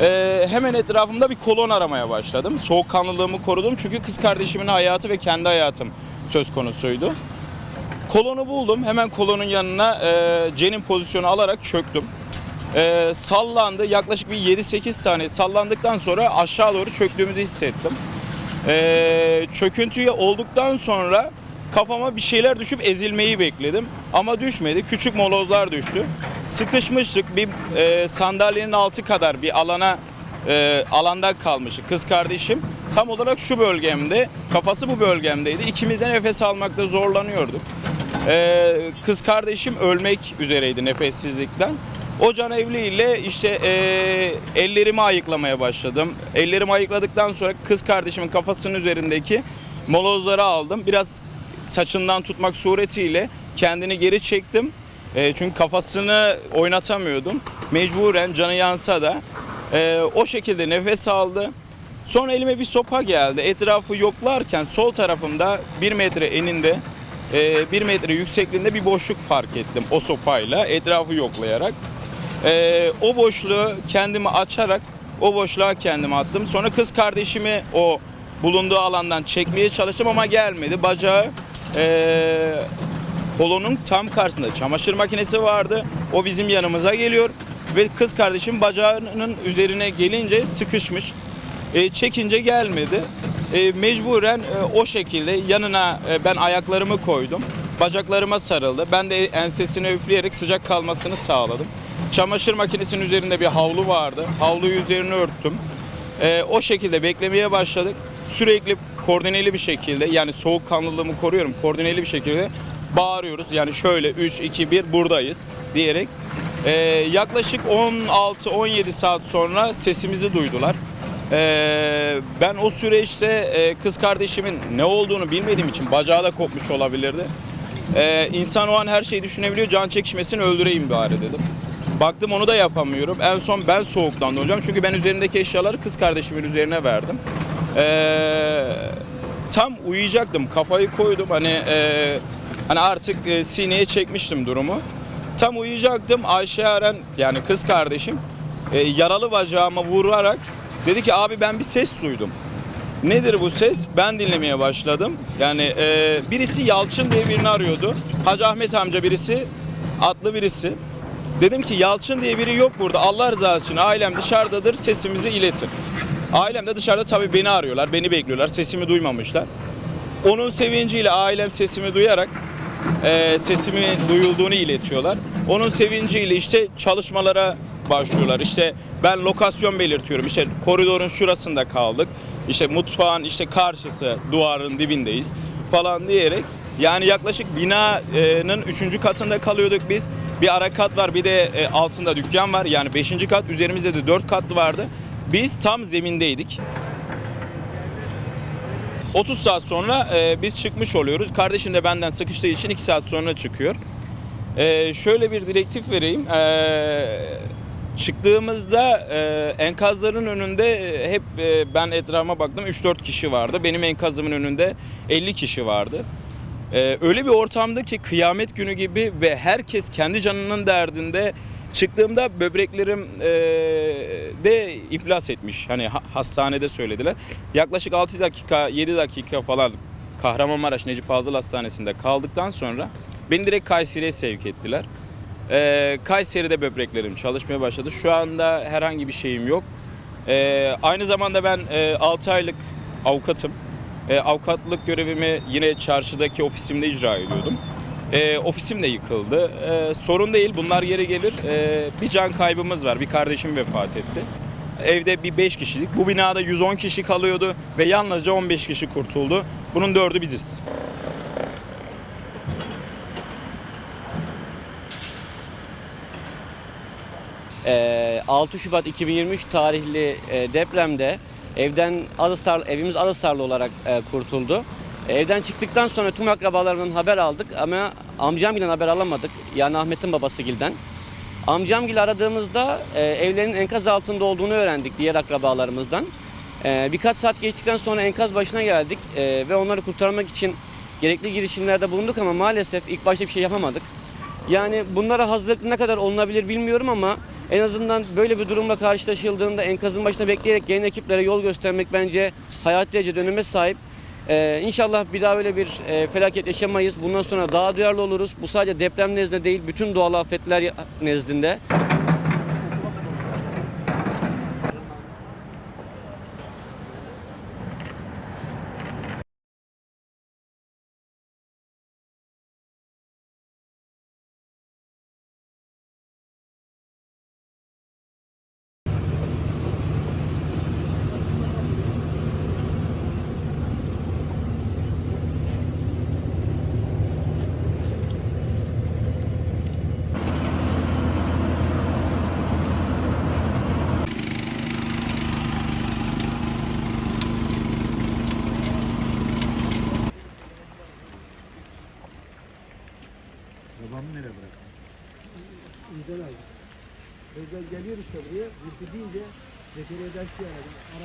Ee, hemen etrafımda bir kolon aramaya başladım. Soğukkanlılığımı korudum çünkü kız kardeşimin hayatı ve kendi hayatım söz konusuydu. Kolonu buldum. Hemen kolonun yanına e, cenin pozisyonu alarak çöktüm. E, sallandı. Yaklaşık bir 7-8 saniye sallandıktan sonra aşağı doğru çöktüğümüzü hissettim. E, çöküntüye olduktan sonra kafama bir şeyler düşüp ezilmeyi bekledim. Ama düşmedi. Küçük molozlar düştü. Sıkışmıştık. Bir e, sandalyenin altı kadar bir alana e, alanda kalmıştık. Kız kardeşim tam olarak şu bölgemde, kafası bu bölgemdeydi. İkimiz de nefes almakta zorlanıyorduk. Ee, kız kardeşim ölmek üzereydi nefessizlikten. O can evliyle işte ee, ellerimi ayıklamaya başladım. Ellerimi ayıkladıktan sonra kız kardeşimin kafasının üzerindeki molozları aldım. Biraz saçından tutmak suretiyle kendini geri çektim. Ee, çünkü kafasını oynatamıyordum. Mecburen canı yansa da ee, o şekilde nefes aldı. Sonra elime bir sopa geldi. Etrafı yoklarken sol tarafımda bir metre eninde e, bir metre yüksekliğinde bir boşluk fark ettim o sopayla etrafı yoklayarak. E, o boşluğu kendimi açarak o boşluğa kendimi attım. Sonra kız kardeşimi o bulunduğu alandan çekmeye çalıştım ama gelmedi. Bacağı e, kolonun tam karşısında çamaşır makinesi vardı. O bizim yanımıza geliyor ve kız kardeşim bacağının üzerine gelince sıkışmış. E, çekince gelmedi. E, mecburen e, o şekilde yanına e, ben ayaklarımı koydum. Bacaklarıma sarıldı. Ben de ensesine üfleyerek sıcak kalmasını sağladım. Çamaşır makinesinin üzerinde bir havlu vardı. Havluyu üzerine örttüm. E, o şekilde beklemeye başladık. Sürekli koordineli bir şekilde yani soğukkanlılığımı koruyorum. Koordineli bir şekilde bağırıyoruz. Yani şöyle 3 2 1 buradayız diyerek e, yaklaşık 16-17 saat sonra sesimizi duydular. Ee, ben o süreçte e, kız kardeşimin ne olduğunu bilmediğim için bacağı da kopmuş olabilirdi. Ee, insan o an her şeyi düşünebiliyor. Can çekişmesini öldüreyim bari dedim. Baktım onu da yapamıyorum. En son ben soğuktan hocam. Çünkü ben üzerindeki eşyaları kız kardeşimin üzerine verdim. Ee, tam uyuyacaktım. Kafayı koydum. Hani e, hani artık e, sineye çekmiştim durumu. Tam uyuyacaktım. Ayşe Eren yani kız kardeşim e, yaralı bacağıma vurarak dedi ki abi ben bir ses duydum. Nedir bu ses? Ben dinlemeye başladım. Yani e, birisi Yalçın diye birini arıyordu. Hacı Ahmet amca birisi, adlı birisi. Dedim ki Yalçın diye biri yok burada. Allah rızası için ailem dışarıdadır sesimizi iletin. Ailem de dışarıda tabii beni arıyorlar, beni bekliyorlar. Sesimi duymamışlar. Onun sevinciyle ailem sesimi duyarak e, sesimi duyulduğunu iletiyorlar. Onun sevinciyle işte çalışmalara başlıyorlar. İşte ben lokasyon belirtiyorum. İşte koridorun şurasında kaldık. İşte mutfağın işte karşısı duvarın dibindeyiz falan diyerek yani yaklaşık binanın 3. katında kalıyorduk biz. Bir ara kat var bir de e, altında dükkan var. Yani 5. kat üzerimizde de 4 kat vardı. Biz tam zemindeydik. 30 saat sonra e, biz çıkmış oluyoruz. Kardeşim de benden sıkıştığı için 2 saat sonra çıkıyor. E, şöyle bir direktif vereyim. E, çıktığımızda e, enkazların önünde e, hep e, ben etrafıma baktım 3-4 kişi vardı. Benim enkazımın önünde 50 kişi vardı. E, öyle bir ortamda ki kıyamet günü gibi ve herkes kendi canının derdinde çıktığımda böbreklerim e, de iflas etmiş. Hani ha- hastanede söylediler. Yaklaşık 6 dakika 7 dakika falan Kahramanmaraş Necip Fazıl Hastanesi'nde kaldıktan sonra beni direkt Kayseri'ye sevk ettiler. Ee, Kayseri'de böbreklerim çalışmaya başladı. Şu anda herhangi bir şeyim yok. Ee, aynı zamanda ben e, 6 aylık avukatım. E, avukatlık görevimi yine çarşıdaki ofisimde icra ediyordum. E, ofisim de yıkıldı. E, sorun değil bunlar geri gelir. E, bir can kaybımız var. Bir kardeşim vefat etti. Evde bir 5 kişilik. Bu binada 110 kişi kalıyordu ve yalnızca 15 kişi kurtuldu. Bunun 4'ü biziz. Ee, 6 Şubat 2023 tarihli e, depremde evden Alısar, evimiz Alısarlı olarak e, kurtuldu. E, Evden çıktıktan sonra tüm akrabalarımdan haber aldık ama amcamgilden haber alamadık. Yani Ahmet'in babası Gil'den. Amcamgil aradığımızda e, evlerin enkaz altında olduğunu öğrendik diğer akrabalarımızdan. Ee, birkaç saat geçtikten sonra enkaz başına geldik ee, ve onları kurtarmak için gerekli girişimlerde bulunduk ama maalesef ilk başta bir şey yapamadık. Yani bunlara hazırlıklı ne kadar olunabilir bilmiyorum ama en azından böyle bir durumla karşılaşıldığında enkazın başında bekleyerek gelen ekiplere yol göstermek bence hayati derece döneme sahip. Ee, inşallah bir daha böyle bir e, felaket yaşamayız. Bundan sonra daha duyarlı oluruz. Bu sadece deprem nezdinde değil, bütün doğal afetler nezdinde. Babamı nereye bıraktın? İnsan aldı. Özel geliyor işte buraya. Vurdu deyince Zekeriya Daşçı aradı. Aradı.